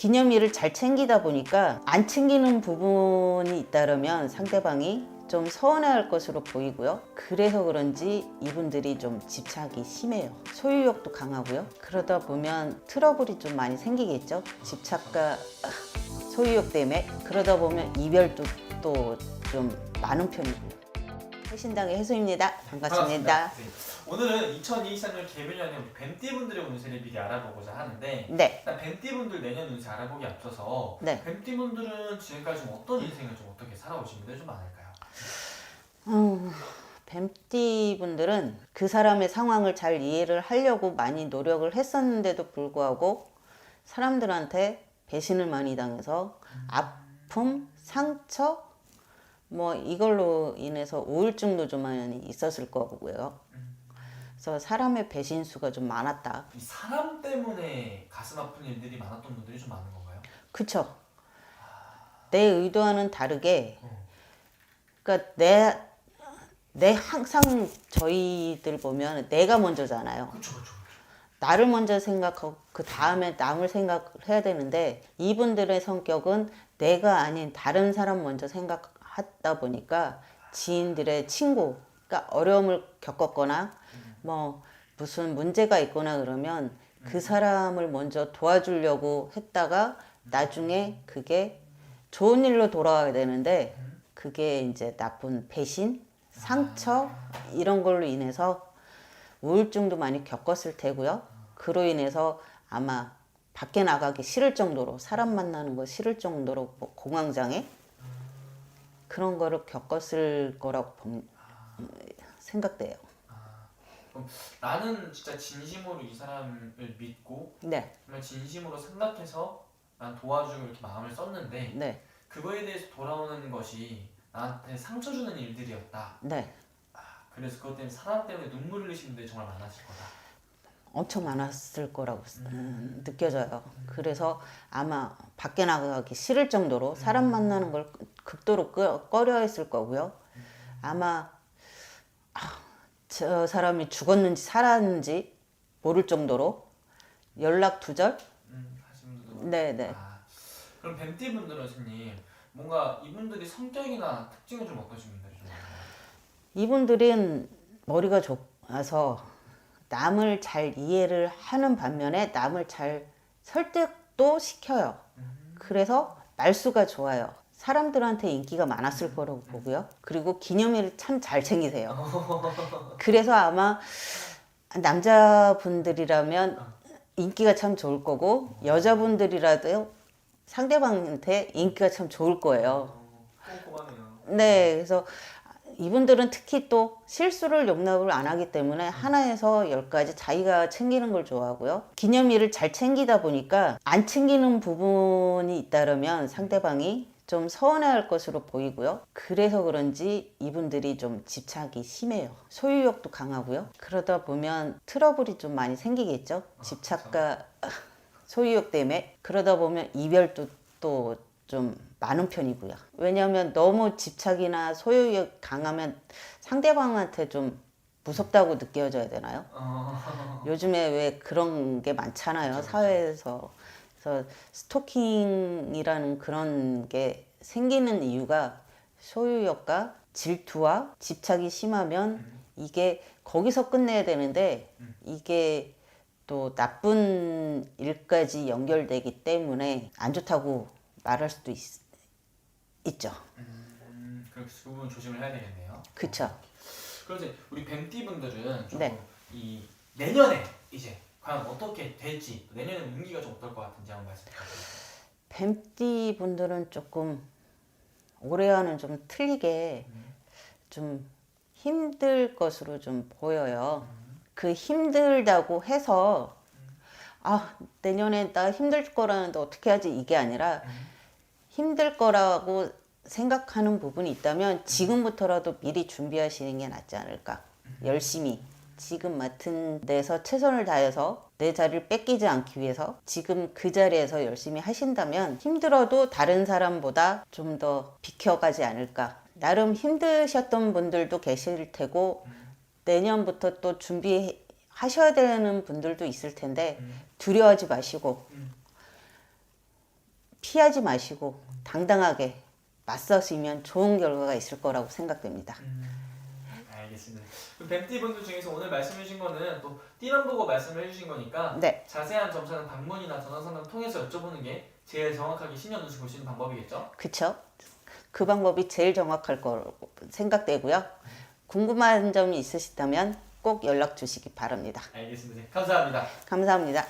기념일을 잘 챙기다 보니까 안 챙기는 부분이 있다면 상대방이 좀 서운해할 것으로 보이고요. 그래서 그런지 이분들이 좀 집착이 심해요. 소유욕도 강하고요. 그러다 보면 트러블이 좀 많이 생기겠죠. 집착과 소유욕 때문에 그러다 보면 이별도 또 좀 많은 편이고요. 해신당의 해수입니다. 반갑습니다. 네. 오늘은 2023년 개변년에 우리 뱀띠분들의 운세를 미리 알아보고자 하는데 네, 일단 뱀띠분들 내년 운세 알아보기 앞서서 네. 뱀띠분들은 지금까지 좀 어떤 인생을 좀 어떻게 살아오신 분들이 좀 많을까요? 음, 뱀띠 분들은 그 사람의 상황을 잘 이해를 하려고 많이 노력을 했었는데도 불구하고 사람들한테 배신을 많이 당해서 아픔, 상처, 뭐 이걸로 인해서 우울증도 좀 많이 있었을 거고요. 그래서 사람의 배신수가 좀 많았다. 이 사람 때문에 가슴 아픈 일들이 많았던 분들이 좀 많은 건가요? 그쵸? 내 의도와는 다르게, 어. 그러니까 내, 내 항상 저희들 보면 내가 먼저잖아요. 그렇죠, 그렇죠. 나를 먼저 생각하고 그 다음에 남을 생각해야 되는데 이분들의 성격은 내가 아닌 다른 사람 먼저 생각 하다 보니까 지인들의 친구, 그러니까 어려움을 겪었거나 뭐 무슨 문제가 있거나 그러면 그 사람을 먼저 도와주려고 했다가 나중에 그게 좋은 일로 돌아가게 되는데 그게 이제 나쁜 배신, 상처 이런 걸로 인해서 우울증도 많이 겪었을 테고요. 그로 인해서 아마 밖에 나가기 싫을 정도로 사람 만나는 거 싫을 정도로 뭐 공황장애 그런 거를 겪었을 거라고 봄- 생각돼요. 그럼 나는 진짜 진심으로 이 사람을 믿고 네, 정말 진심으로 생각해서 난 도와주고 이렇게 마음을 썼는데 네, 그거에 대해서 돌아오는 것이 나한테 상처 주는 일들이었다. 네. 그래서 그것 때문에 사람 때문에 눈물 흘리신 분들이 정말 많았을 거다. 엄청 많았을 거라고 음, 느껴져요. 그래서 아마 밖에 나가기 싫을 정도로 사람 만나는 걸 극도로 꺼- 꺼려했을 거고요. 아마 아, 저 사람이 죽었는지 살았는지 모를 정도로 연락 두절? 음, 하신 분들도 네, 네. 아, 그럼 뱀띠 분들은 선생님 뭔가 이분들이 성격이나 특징은 좀 많나요? 이분들은 머리가 좋아서 남을 잘 이해를 하는 반면에 남을 잘 설득 도 시켜요. 그래서 말수가 좋아요. 사람들한테 인기가 많았을 거라고 보고요. 그리고 기념일을 참 잘 챙기세요. 그래서 아마 남자분들이라면 인기가 참 좋을 거고 여자분들이라도 상대방한테 인기가 참 좋을 거예요. 어. 네, 그래서 이분들은 특히 또 실수를 용납을 안 하기 때문에 하나에서 열까지 자기가 챙기는 걸 좋아하고요. 기념일을 잘 챙기다 보니까 안 챙기는 부분이 있다면 상대방이 좀 서운해할 것으로 보이고요. 그래서 그런지 이분들이 좀 집착이 심해요. 소유욕도 강하고요. 그러다 보면 트러블이 좀 많이 생기겠죠. 집착과 소유욕 때문에 그러다 보면 이별도 또좀 많은 편이고요. 왜냐하면 너무 집착이나 소유욕 강하면 상대방한테 좀 무섭다고 느껴져야 되나요? 어, 요즘에 왜 그런 게 많잖아요 사회에서. 그래서 스토킹이라는 그런 게 생기는 이유가 소유욕과 질투와 집착이 심하면 이게 거기서 끝내야 되는데 이게 또 나쁜 일까지 연결되기 때문에 안 좋다고 말할 수도 있, 있죠. 음, 그래서 그 부분 조심을 해야 되겠네요. 그쵸? 이제 우리 뱀띠 분들은 조금 네. 이 내년에 이제 과연 어떻게 될지 또 내년에 운기가 좀 어떨 것 같은지 한번 말씀 부탁드립니다. 뱀띠 분들은 조금 올해와는 좀 틀리게 좀 힘들 것으로 좀 보여요. 그 힘들다고 해서 아 내년에 나 힘들 거라는데 어떻게 하지 이게 아니라 힘들 거라고 생각하는 부분이 있다면 지금부터라도 미리 준비하시는 게 낫지 않을까. 열심히 지금 맡은 데서 최선을 다해서 내 자리를 뺏기지 않기 위해서 지금 그 자리에서 열심히 하신다면 힘들어도 다른 사람보다 좀 더 비켜가지 않을까. 나름 힘드셨던 분들도 계실 테고 내년부터 또 준비하셔야 되는 분들도 있을 텐데 두려워하지 마시고 피하지 마시고 당당하게 맞서시면 좋은 결과가 있을 거라고 생각됩니다. 알겠습니다. 그럼 뱀띠 분들 중에서 오늘 말씀해 주신 거는 또 띠만 보고 말씀을 해주신 거니까 네, 자세한 점차는 방문이나 전화 상담 통해서 여쭤보는 게 제일 정확하게 신년 운势 볼수 있는 방법이겠죠? 그쵸? 그 방법이 제일 정확할 거라고 생각되고요. 궁금한 점이 있으시다면 꼭 연락 주시기 바랍니다. 알겠습니다. 감사합니다. 감사합니다.